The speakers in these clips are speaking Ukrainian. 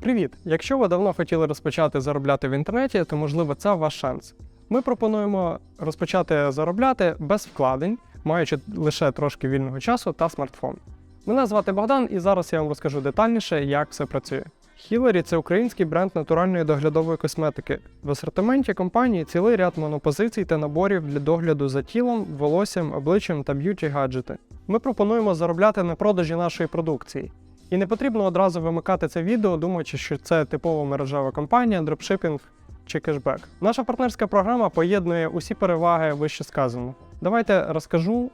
Привіт! Якщо ви давно хотіли розпочати заробляти в інтернеті, то можливо це ваш шанс. Ми пропонуємо розпочати заробляти без вкладень, маючи лише трошки вільного часу та смартфон. Мене звати Богдан, і зараз я вам розкажу детальніше, як все працює. Хілері це український бренд натуральної доглядової косметики. В асортименті компанії цілий ряд монопозицій та наборів для догляду за тілом, волоссям, обличчям та б'юті гаджети. Ми пропонуємо заробляти на продажі нашої продукції. І не потрібно одразу вимикати це відео, думаючи, що це типова мережева компанія, дропшипінг чи кешбек. Наша партнерська програма поєднує усі переваги вище сказано. Давайте розкажу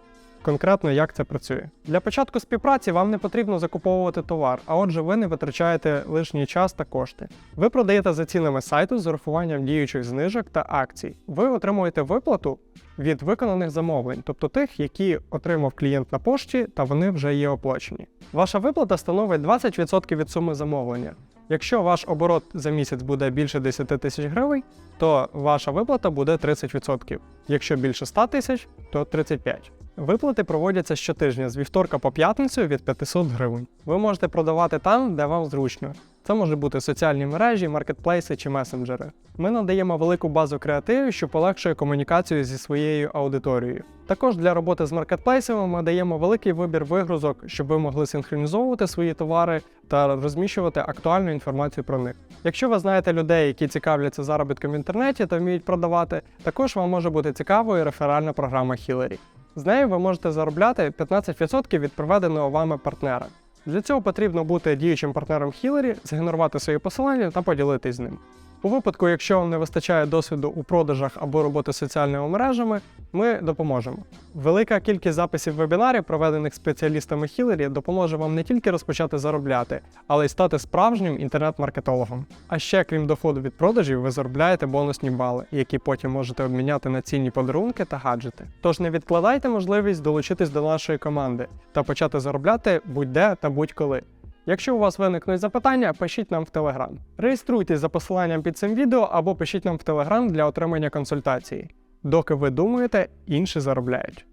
конкретно, як це працює. Для початку співпраці вам не потрібно закуповувати товар, а отже, ви не витрачаєте лишній час та кошти. Ви продаєте за цінами сайту з урахуванням діючих знижок та акцій. Ви отримуєте виплату від виконаних замовлень, тобто тих, які отримав клієнт на пошті, та вони вже є оплачені. Ваша виплата становить 20% від суми замовлення. Якщо ваш оборот за місяць буде більше 10 тисяч гривень, то ваша виплата буде 30%. Якщо більше 100 тисяч, то 35%. Виплати проводяться щотижня з вівторка по п'ятницю від 500 гривень. Ви можете продавати там, де вам зручно. Це може бути соціальні мережі, маркетплейси чи месенджери. Ми надаємо велику базу креативів, що полегшує комунікацію зі своєю аудиторією. Також для роботи з маркетплейсами ми даємо великий вибір вигрузок, щоб ви могли синхронізовувати свої товари та розміщувати актуальну інформацію про них. Якщо ви знаєте людей, які цікавляться заробітком в інтернеті та вміють продавати, також вам може бути цікавою реферальна програма Хілері. З нею ви можете заробляти 15% від проведеного вами партнера. Для цього потрібно бути діючим партнером Хілері, згенерувати свої посилання та поділитись з ним. У випадку, якщо вам не вистачає досвіду у продажах або роботи з соціальними мережами, ми допоможемо. Велика кількість записів вебінарів, проведених спеціалістами Хілері, допоможе вам не тільки розпочати заробляти, але й стати справжнім інтернет-маркетологом. А ще, крім доходу від продажів, ви заробляєте бонусні бали, які потім можете обміняти на цінні подарунки та гаджети. Тож не відкладайте можливість долучитись до нашої команди та почати заробляти будь-де та будь-коли. Якщо у вас виникнуть запитання, пишіть нам в Телеграм. Реєструйтесь за посиланням під цим відео або пишіть нам в Телеграм для отримання консультації. Доки ви думаєте, інші заробляють.